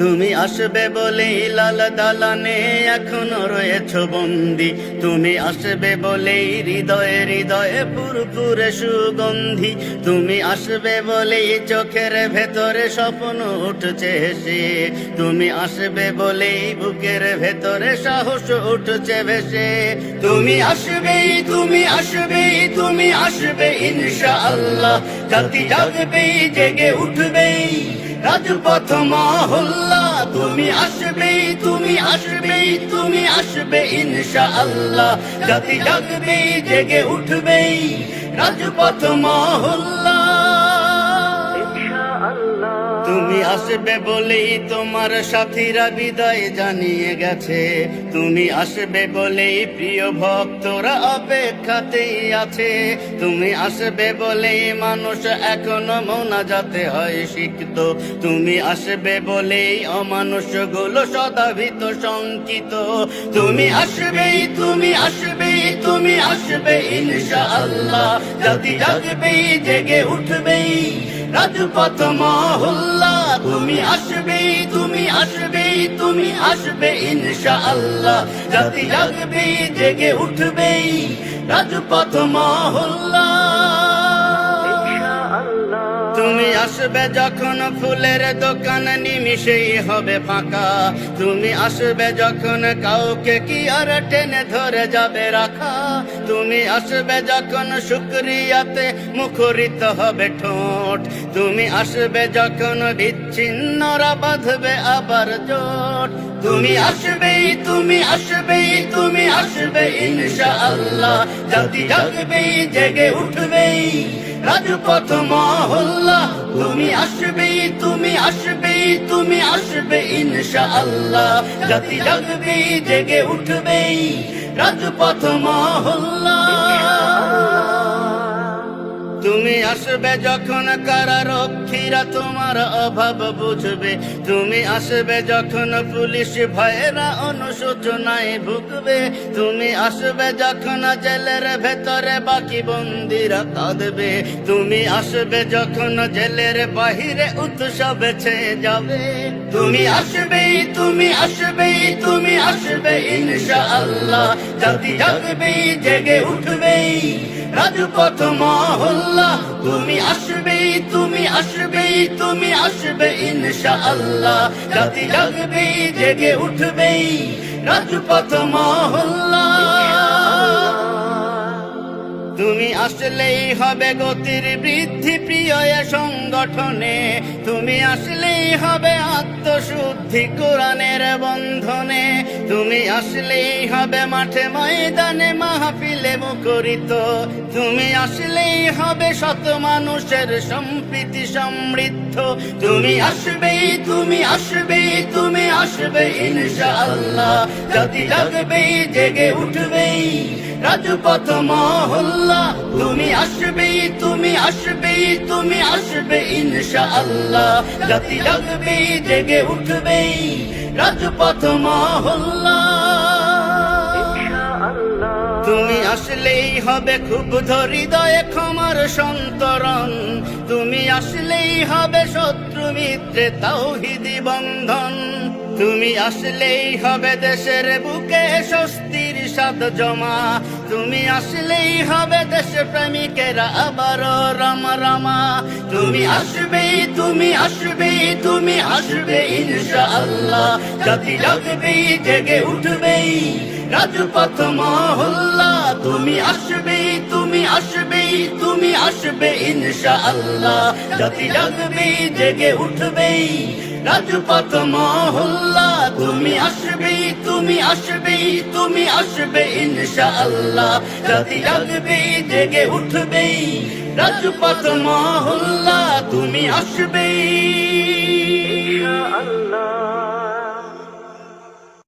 তুমি আসবে বলেই লাল দালানে এখনও রয়েছ বন্দি। তুমি আসবে বলেই হৃদয়ে হৃদয়ে পুরপুরে সুগন্ধি। তুমি আসবে বলেই চোখের ভেতরে স্বপ্ন উঠছে হেসে। তুমি আসবে বলেই বুকের ভেতরে সাহস উঠছে ভেসে। তুমি আসবে তুমি আসবে তুমি আসবে ইনশা আল্লাহ জাতি জাগবেই জেগে উঠবেই। রাজপথ মহল্লা, তুমি আসবে তুমি আসবে তুমি আসবে ইনশা আল্লাহ জাতি জাগবে, জেগে উঠবে রাজপথ মহল্লা। তুমি আসবে বলেই তোমার সাথীরা বিদায় জানিয়ে গেছে। তুমি আসবে বলেই প্রিয় ভক্তরা অপেক্ষাতেই আছে। তুমি আসবে বলেই মানুষ এখনও মোনা যাতে হয় শিখত তুমি আসবে বলেই অমানুষগুলো সদাভিত শঙ্কিত। তুমি আসবেই তুমি আসবেই, তুমি আসবে ইনশা আল্লাহ জাতি জাগবেই, জেগে উঠবেই। রাজপথ মহল্লা, তুমি আসবে তুমি আসবে তুমি আসবে ইনশা আল্লাহ জাতি জাগবে, জেগে উঠবে, রাজপথ মহল্লা। আসবে যখন ফুলের দোকান নিমিশেই হবে ফাঁকা। তুমি আসবে যখন কাউকে কি আর টেনে ধরে যাবে রাখা। তুমি আসবে যখন শুক্রিয়াতে মুখরিত হবে ঠোঁট। তুমি আসবে যখন বিচ্ছিন্নরা বাঁধবে আবার জোট। তুমি আসবেই তুমি আসবেই, তুমি আসবে ইনশা আল্লাহ জাতি জাগবেই, জেগে উঠবেই। রাজপথ মহল্লা, তুমি আসবে তুমি আসবে তুমি আসবে ইনশা আল্লাহ জাতি জাগবে, জেগে উঠবে রাজপথ মহল্লা। আসবে যখন কারারক্ষীরা তোমার অভাব বুঝবে। তুমি আসবে যখন পুলিশ ভয়েরা অনুশোচনায় ভুগবে। তুমি আসবে যখন জেলের ভেতরে বাকি বন্দিরা কাঁদবে। তুমি আসবে যখন জেলের বাহিরে উৎসবে ছেয়ে যাবে। তুমি আসবে তুমি আসবে তুমি আসবে ইনশা আল্লাহ জাতি জাগবে জেগে উঠবে রাজপথ মহল্লা তুমি আসবে তুমি আসবে তুমি আসবে ইনশা আল্লাহ রাতি জাগবে, জেগে উঠবে, রাজপথ মহল্লা। তুমি আসলেই হবে গতির বৃদ্ধি প্রিয় সংগঠনে। তুমি আসলেই হবে আত্মশুদ্ধি কোরআনের বন্ধনে। তুমি আসলেই হবে মাঠে ময়দানে মাহফিলে মুখরিত। তুমি আসলেই হবে শত মানুষের সম্প্রীতি সমৃদ্ধ। তুমি আসবেই তুমি আসবেই, তুমি আসবে ইনশা আল্লাহ জাতি জাগবেই, জেগে উঠবেই। রাজপথ মহল্লা, তুমি আসবে তুমি আসবে তুমি আসবে ইনশা আল্লাহ জাতি জাগবে জেগে উঠবে রাজপথ মহল্লা। তুমি আসলেই হবে খুব হৃদয়ে ক্ষমার সন্তরণ। তুমি আসলেই হবে শত্রু মিত্রে তাওহিদি বন্ধন। তুমি আসলেই হবে দেশের বুকে স্বস্তির সাদ জমা। তুমি আসলেই হবে দেশ প্রেমিকেরা আবারও রাম রামা। তুমি আসবেই তুমি আসবেই, তুমি আসবে ইনশা আল্লাহ জাতি জাগবেই জেগে উঠবেই। রাজপথ মহল্লা, তুমি আসবে তুমি আসবে তুমি আসবে ইনশা আল্লাহ জাতি জাগবে জেগে উঠবে রাজপথ মহল্লা, তুমি আসবে তুমি আসবে তুমি আসবে ইনশাআল্লাহ। জাতি জাগবে, জেগে উঠবে, রাজপথ মহল্লা, তুমি আসবে। আল্লাহ